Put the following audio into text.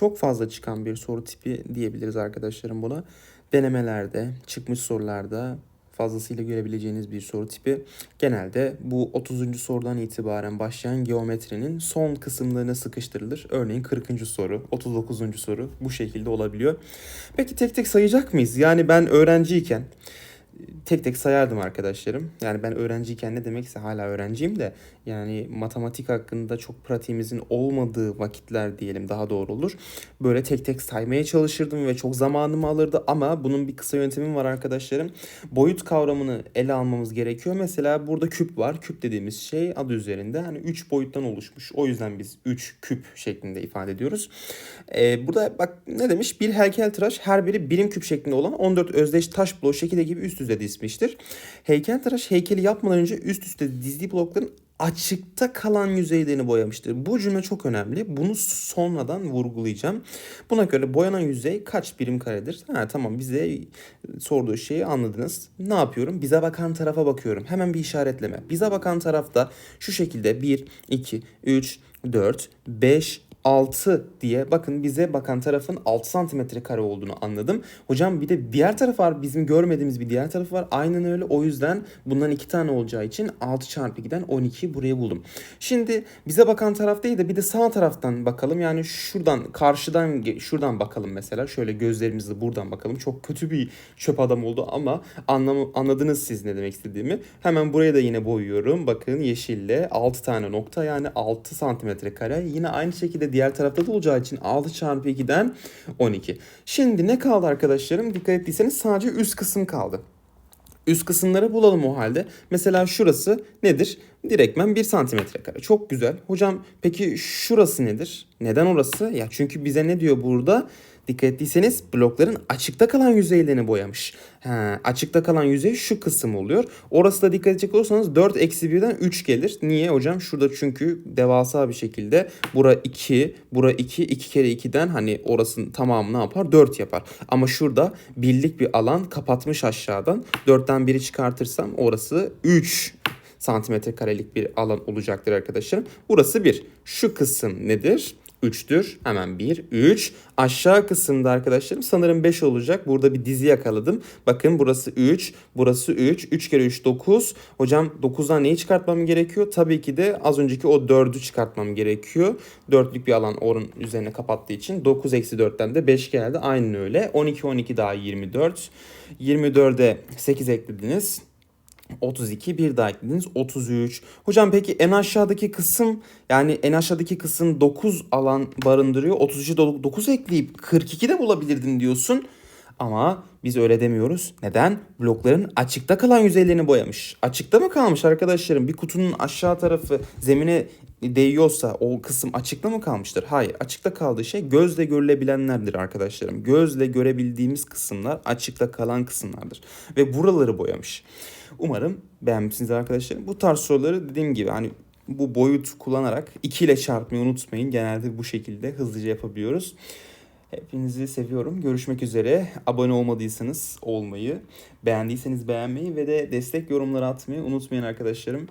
çok fazla çıkan bir soru tipi diyebiliriz arkadaşlarım buna. Denemelerde, çıkmış sorularda fazlasıyla görebileceğiniz bir soru tipi. Genelde bu 30. sorudan itibaren başlayan geometrinin son kısımlarına sıkıştırılır. Örneğin 40. soru, 39. soru bu şekilde olabiliyor. Peki tek tek sayacak mıyız? Yani ben öğrenciyken tek tek sayardım arkadaşlarım. Yani ben öğrenciyken ne demekse hala öğrenciyim de yani matematik hakkında çok pratiğimizin olmadığı vakitler diyelim daha doğru olur. Böyle tek tek saymaya çalışırdım ve çok zamanımı alırdı ama bunun bir kısa yöntemim var arkadaşlarım. Boyut kavramını ele almamız gerekiyor. Mesela burada küp var. Küp dediğimiz şey adı üzerinde hani 3 boyuttan oluşmuş. O yüzden biz 3 küp şeklinde ifade ediyoruz. Ee, burada bak ne demiş? Bir heykeltıraş her biri birim küp şeklinde olan 14 özdeş taş bloğu şekilde gibi üst üste dizmiştir. Heykeltıraş heykeli yapmadan önce üst üste dizdiği blokların açıkta kalan yüzeylerini boyamıştır. Bu cümle çok önemli. Bunu sonradan vurgulayacağım. Buna göre boyanan yüzey kaç birim karedir? Ha tamam bize sorduğu şeyi anladınız. Ne yapıyorum? Bize bakan tarafa bakıyorum. Hemen bir işaretleme. Bize bakan tarafta şu şekilde 1, 2, 3, 4, 5, 6 diye bakın bize bakan tarafın 6 santimetre kare olduğunu anladım. Hocam bir de diğer taraf var bizim görmediğimiz bir diğer tarafı var. Aynen öyle o yüzden bundan iki tane olacağı için 6 çarpı 2'den 12 buraya buldum. Şimdi bize bakan taraf değil de bir de sağ taraftan bakalım. Yani şuradan karşıdan şuradan bakalım mesela. Şöyle gözlerimizle buradan bakalım. Çok kötü bir çöp adam oldu ama anlamı, anladınız siz ne demek istediğimi. Hemen buraya da yine boyuyorum. Bakın yeşille 6 tane nokta yani 6 santimetre kare. Yine aynı şekilde diğer tarafta da olacağı için 6 çarpı 2'den 12. Şimdi ne kaldı arkadaşlarım? Dikkat ettiyseniz sadece üst kısım kaldı. Üst kısımları bulalım o halde. Mesela şurası nedir? Direktmen 1 santimetre kare. Çok güzel. Hocam peki şurası nedir? Neden orası? Ya çünkü bize ne diyor burada? Dikkat ettiyseniz blokların açıkta kalan yüzeylerini boyamış. Ha, açıkta kalan yüzey şu kısım oluyor. Orası da dikkat edecek olursanız 4 eksi 1'den 3 gelir. Niye hocam? Şurada çünkü devasa bir şekilde bura 2, bura 2, 2 kere 2'den hani orasının tamamı ne yapar? 4 yapar. Ama şurada birlik bir alan kapatmış aşağıdan. 4'ten 1'i çıkartırsam orası 3 santimetre karelik bir alan olacaktır arkadaşlarım. Burası 1. Şu kısım nedir? 3'tür. Hemen 1, 3. Aşağı kısımda arkadaşlarım sanırım 5 olacak. Burada bir dizi yakaladım. Bakın burası 3, burası 3. 3 kere 3 9. Hocam 9'dan neyi çıkartmam gerekiyor? Tabii ki de az önceki o 4'ü çıkartmam gerekiyor. 4'lük bir alan orun üzerine kapattığı için 9 eksi 4'ten de 5 geldi. Aynen öyle. 12, 12 daha 24. 24'e 8 eklediniz. 32 bir daha eklediniz 33. Hocam peki en aşağıdaki kısım yani en aşağıdaki kısım 9 alan barındırıyor. 33'e 9 ekleyip 42 de bulabilirdin diyorsun. Ama biz öyle demiyoruz. Neden? Blokların açıkta kalan yüzeylerini boyamış. Açıkta mı kalmış arkadaşlarım? Bir kutunun aşağı tarafı zemine değiyorsa o kısım açıkta mı kalmıştır? Hayır. Açıkta kaldığı şey gözle görülebilenlerdir arkadaşlarım. Gözle görebildiğimiz kısımlar açıkta kalan kısımlardır. Ve buraları boyamış. Umarım beğenmişsiniz arkadaşlar. Bu tarz soruları dediğim gibi hani bu boyut kullanarak 2 ile çarpmayı unutmayın. Genelde bu şekilde hızlıca yapabiliyoruz. Hepinizi seviyorum. Görüşmek üzere. Abone olmadıysanız olmayı, beğendiyseniz beğenmeyi ve de destek yorumları atmayı unutmayın arkadaşlarım.